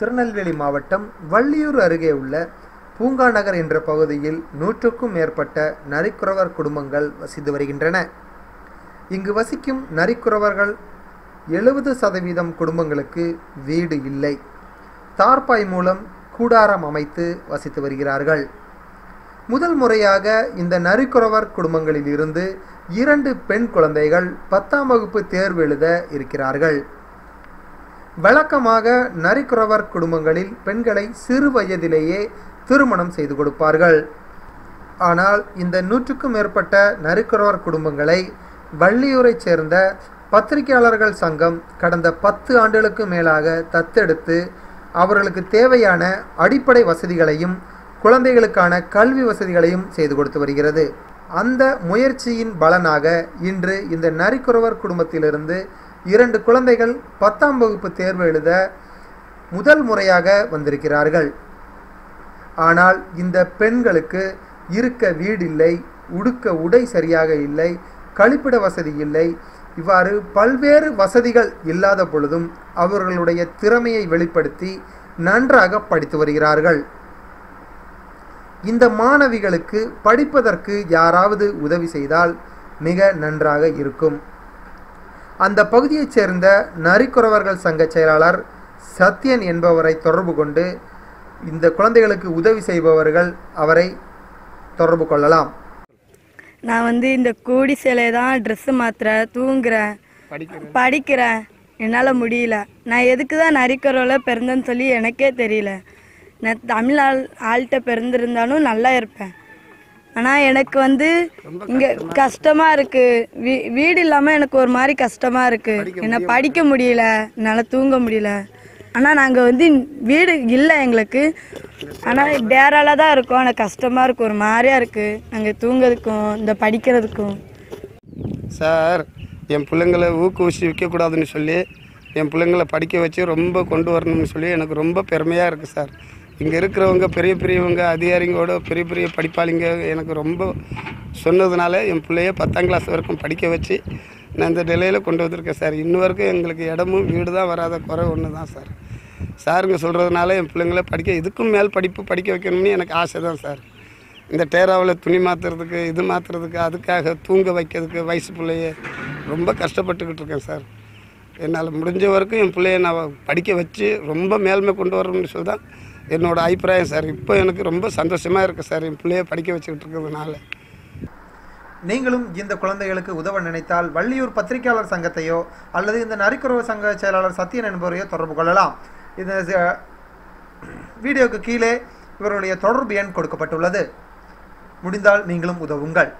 திருநெல்வேலி மாவட்டம் வள்ளியூர் அருகே உள்ள பூங்கா நகர் என்ற பகுதியில் நூற்றுக்கும் மேற்பட்ட நரிக்குறவர் குடும்பங்கள் வசித்து வருகின்றன. இங்கு வசிக்கும் நரிக்குறவர்கள் எழுபது சதவீதம் குடும்பங்களுக்கு வீடு இல்லை. தார்பாய் மூலம் கூடாரம் அமைத்து வசித்து வருகிறார்கள். முதல் முறையாக இந்த நரிக்குறவர் குடும்பங்களில் இருந்து இரண்டு பெண் குழந்தைகள் பத்தாம் வகுப்பு தேர்வு எழுத இருக்கிறார்கள். வழக்கமாக நரிக்குறவர் குடும்பங்களில் பெண்களை சிறு வயதிலேயே திருமணம் செய்து கொடுப்பார்கள். ஆனால் இந்த நூற்றுக்கும் மேற்பட்ட நரிக்குறவர் குடும்பங்களை வள்ளியூரைச் சேர்ந்த பத்திரிகையாளர்கள் சங்கம் கடந்த பத்து ஆண்டுகளுக்கு மேலாக தத்தெடுத்து அவர்களுக்கு தேவையான அடிப்படை வசதிகளையும் குழந்தைகளுக்கான கல்வி வசதிகளையும் செய்து கொடுத்து வருகிறது. அந்த முயற்சியின் பலனாக இன்று இந்த நரிக்குறவர் குடும்பத்திலிருந்து இரண்டு குழந்தைகள் பத்தாம் வகுப்பு தேர்வு எழுத முதல் முறையாக வந்திருக்கிறார்கள். ஆனால் இந்த பெண்களுக்கு இருக்க வீடு இல்லை உடுக்க உடை சரியாக இல்லை கழிப்பிட வசதி இல்லை. இவ்வாறு பல்வேறு வசதிகள் இல்லாத பொழுதும் அவர்களுடைய திறமையை வெளிப்படுத்தி நன்றாக படித்து வருகிறார்கள். இந்த மாணவிகளுக்கு படிப்பதற்கு யாராவது உதவி செய்தால் மிக நன்றாக இருக்கும். அந்த பகுதியைச் சேர்ந்த நரிக்குறவர்கள் சங்க செயலாளர் சத்யன் என்பவரை தொடர்பு கொண்டு இந்த குழந்தைகளுக்கு உதவி செய்பவர்கள் அவரை தொடர்பு கொள்ளலாம். நான் வந்து இந்த கூடி சிலை தான் ட்ரெஸ்ஸு மாத்துறேன் தூங்குறேன் படிக்கிறேன். என்னால் முடியல. நான் எதுக்கு தான் நரிக்கரோவில் பிறந்தேன்னு சொல்லி எனக்கே தெரியல. நான் தமிழ் ஆள் ஆள்கிட்ட பிறந்திருந்தாலும் நல்லா இருப்பேன். ஆனால் எனக்கு வந்து இங்கே கஷ்டமாக இருக்குது வீ வீடு இல்லாமல் எனக்கு ஒரு மாதிரி கஷ்டமாக இருக்குது என்னை படிக்க முடியல. என்னால் தூங்க முடியல. ஆனால் நாங்கள் வந்து வீடு இல்லை எங்களுக்கு. ஆனால் டேரால தான் இருக்கோம். ஆனால் கஷ்டமாக இருக்கும் ஒரு மாதிரியா இருக்குது நாங்கள் தூங்குறதுக்கும் இந்த படிக்கிறதுக்கும். சார் என் பிள்ளைங்களை ஊக்குவிச்சு விற்கக்கூடாதுன்னு சொல்லி என் பிள்ளைங்களை படிக்க வச்சு ரொம்ப கொண்டு வரணும்னு சொல்லி எனக்கு ரொம்ப பெருமையாக இருக்குது சார். இங்கே இருக்கிறவங்க பெரிய பெரியவங்க அதிகாரிங்களோட பெரிய பெரிய படிப்பாளிங்க எனக்கு ரொம்ப சொன்னதுனால என் பிள்ளைய பத்தாம் கிளாஸ் வரைக்கும் படிக்க வச்சு நான் இந்த நிலையில் கொண்டு வந்திருக்கேன் சார். இன்ன வரைக்கும் எங்களுக்கு இடமும் வீடு தான் வராத குறை ஒன்று தான் சார். சாருங்க சொல்கிறதுனால என் பிள்ளைங்களை படிக்க இதுக்கும் மேல் படிப்பு படிக்க வைக்கணும்னு எனக்கு ஆசை தான் சார். இந்த டேராவில் துணி மாற்றுறதுக்கு இது மாற்றுறதுக்கு அதுக்காக தூங்க வைக்கிறதுக்கு வயசு பிள்ளைய ரொம்ப கஷ்டப்பட்டுக்கிட்டு இருக்கேன் சார். என்னால் முடிஞ்ச வரைக்கும் என் பிள்ளைய நான் படிக்க வச்சு ரொம்ப மேல்மை கொண்டு வரணும்னு சொல்லி தான் என்னோடய அபிப்பிராயம் சார். இப்போ எனக்கு ரொம்ப சந்தோஷமாக இருக்குது சார் என் பிள்ளைய படிக்க வச்சுக்கிட்டு இருக்கிறதுனால. நீங்களும் இந்த குழந்தைகளுக்கு உதவ நினைத்தால் வள்ளியூர் பத்திரிகையாளர் சங்கத்தையோ அல்லது இந்த நரிக்குறவு சங்க செயலாளர் சத்யன் என்பவரையோ தொடர்பு கொள்ளலாம். இந்த வீடியோவுக்கு வீடியோக்கு கீழே இவருடைய தொடர்பு எண் கொடுக்கப்பட்டுள்ளது. முடிந்தால் நீங்களும் உதவுங்கள்.